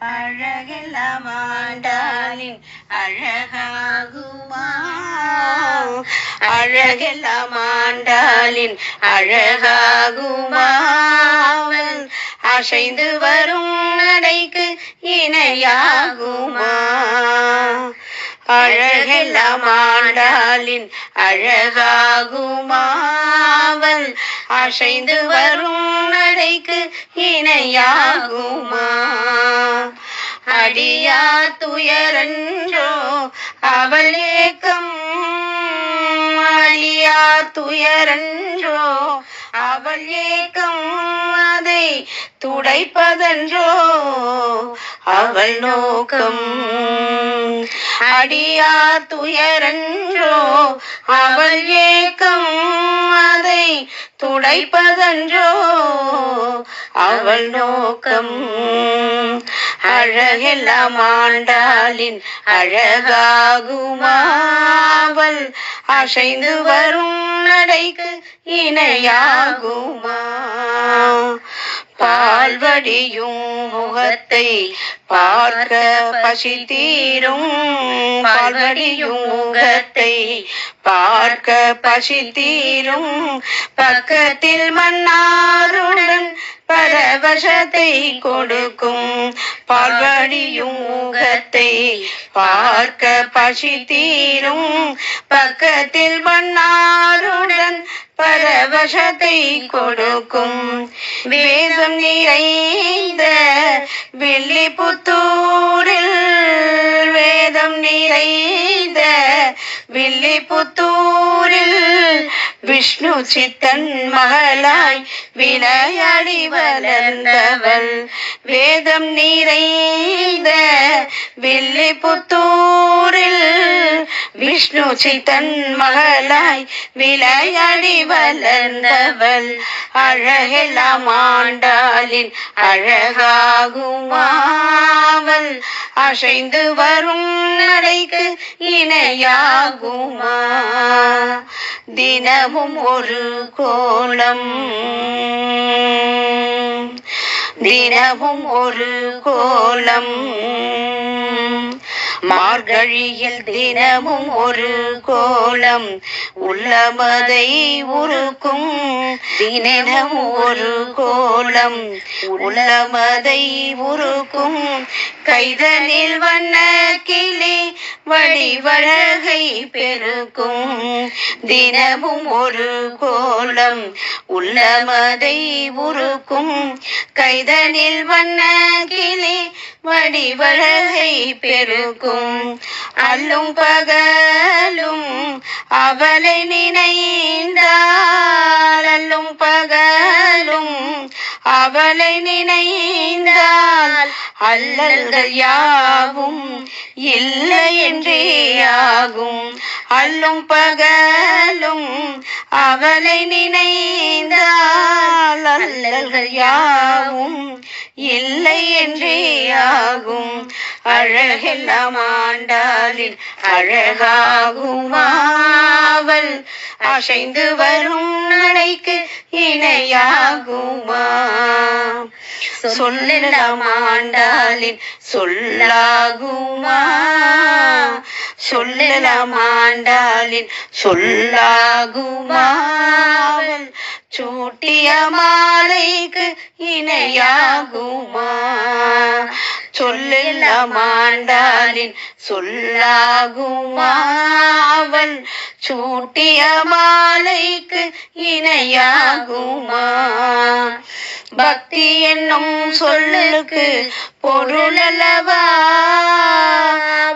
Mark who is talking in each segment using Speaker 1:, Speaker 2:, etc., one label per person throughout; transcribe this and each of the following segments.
Speaker 1: அழகெல்லாம் ஆண்டாளின் அழகாகுமா? அழகெல்லாம் ஆண்டாளின் அழகாகுமா அசைந்து வரும் நடைக்கு இணையாகுமா? அழகெல்லாம் ஆண்டாளின் அழகாகுமாவல் அசைந்து வரும் நடைக்கு இணையாகுமா? அடியா துயரன்றோ அவள் ஏக்கம்? அடியார் துயரன்றோ அவள் ஏக்கம்? அதை துடைப்பதன்றோ அவள் நோக்கம்? அடியா துயரன்றோ அவள் ஏக்கம்? அதை துடைப்பதன்றோ அவள் நோக்கம். அழகெல்லாம் ஆண்டாளின் அழகாகுமாவள் அசைந்து வரும் நடைக்கு இணையாகுமா? பால்வடியும் முகத்தை பார்க்க பசி தீரும் பால்வடியும் முகத்தை பார்க்க பசி தீரும் பக்கத்தில் மன்னாருடன் பரவசத்தை கொடுக்கும். பால்வடியும் முகத்தை பார்க்க பசி தீரும் பக்கத்தில் மன்னாருடன் பரவசத்தை கொடுக்கும். வேதம் நிறைந்த வில்லிபுத்தூரில் வேதம் நிறைந்த வில்லிபுத்தூரில் விஷ்ணு சித்தன் மகளாய் விளையாடி வளர்ந்தவள் வேதம் நிறைந்த வில்லிபுத்தூரில் விஷ்ணு சித்தன் மகளாய் விளையாடி வளர்ந்தவள் அழகெல்லாம் ஆண்டாளின் அழகாகுமாவள். அசைந்து வரும் நடைக்கு இணையாகுமா? தினமும் ஒரு கோலம். தினமும் ஒரு கோலம். மார்கழியில் தினமும் ஒரு கோலம் உள்ளமதை உருக்கும். தினமும் ஒரு கோலம் உள்ளமதை உருக்கும். கைதனில் வண்ண கிளி வழிவழகை பெருக்கும். தினமும் ஒரு கோலம் உள்ளமதை உருக்கும். கைதனில் வண்ண கிளி வடிவழகை பெருக்கும். அல்லும் பகலும் அவளை நினைந்தால் அல்லும் பகலும் அவளை நினைந்தால் அல்லல்கள் யாவும் இல்லை என்றே ஆகும். அல்லும் பகலும் அவளை நினைந்தால் அல்லல்கள் யாவும் இல்லை என்றே ஆகும். அழகெல்லாம் ஆண்டாளின் அழகாகுமாவல். அசைந்து வரும் நடைக்கு இணையாகுமா? சொல்லலாம் ஆண்டாளின் சொல்லாகுமா? சொல்லலாம் ஆண்டாளின் சொல்லாகுமாவள் சூட்டிய மாலைக்கு இணையாகுமா? சொல்லலாம் ஆண்டாளின் சொல்லாகுமாவள் சூட்டிய மாலைக்கு இணையாகுமா? பக்தி என்னும் சொல்லுக்கு பொருளல்லவா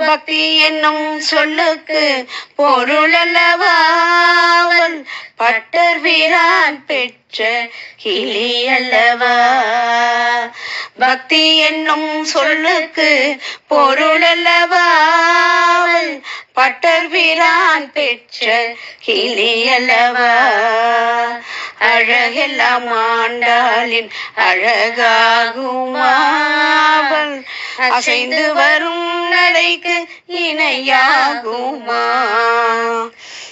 Speaker 1: பக்தி என்னும் சொல்லுக்கு பொருளல்லவா அவள் பட்டர் வீரான் பெற்ற கிளியல்லவா பக்தி என்னும் சொல்லுக்கு பொருளல்லவா பட்டர் வீரான் பெற்ற கிளியல்லவா. அழகெல்லாம் ஆண்டாளின் அழகாகுமாவள் அசைந்து வரும் நடைக்கு இணையாகுமா.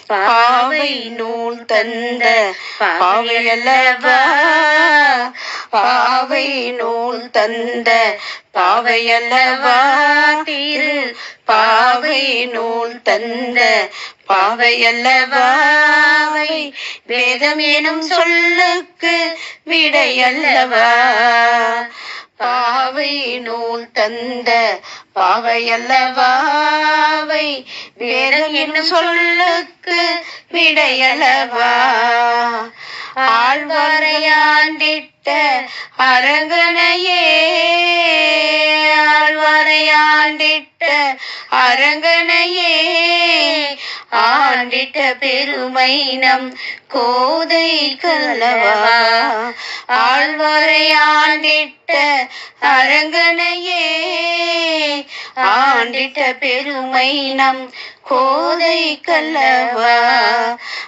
Speaker 1: பாவை நூல் தந்த பாவையல்லவா. பாவை நூல் தந்த பாவையல்லவா திரு. பாவை நூல் தந்த பாவையல்லவாவை வேதம் எனும் சொல்லுக்கு விடையல்லவா. பாவை நூல் தந்த பாவையல்லவாவை வேதம் என்னும் சொல்லுக்கு விடையல்லவா. ஆழ்வாரையாண்டிட்ட அரங்கனையே. ஆழ்வாரையாண்டிட்ட அரங்கனையே. ஆண்டிட்ட பெருமை நம் கோதை கல்லவா ஆழ்வாரையாண்டிட்ட அரங்கனையே. ஆண்டிட்ட பெருமை நம் கோதை கல்லவா?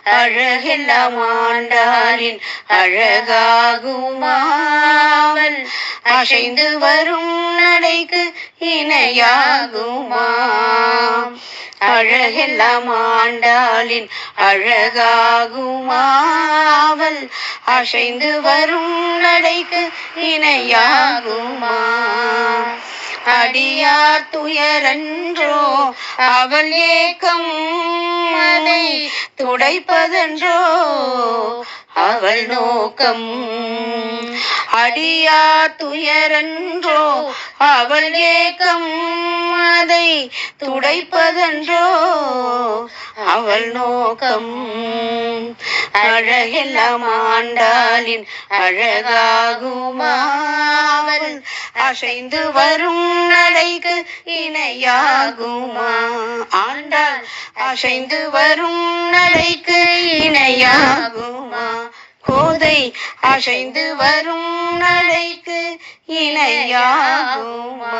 Speaker 1: அழகெல்லாம் ஆண்டாளின் அழகாகுமாவல். அசைந்து வரும் நடைக்கு இணையாகுமா? அழகெல்லாம் ஆண்டாளின் அழகாகுமாவல். அசைந்து வரும் நடைக்கு இணையாகுமா? அடியார் துயரன்றோ அவள் ஏக்கம் அதை துடைப்பதன்றோ அவள் நோக்கம் அடியார் துயரன்றோ அவள் ஏக்கம் அதை துடைப்பதன்றோ அவள் நோக்கம் அழகெல்லாம் ஆண்டாளின் அழகாகுமா அவள் அசைந்து வரும் நடைக்கு இணையாகுமா? ஆண்டாள் அசைந்து வரும் நடைக்கு இணையாகுமா? கோதை அசைந்து வரும் நடைக்கு இணையாகுமா?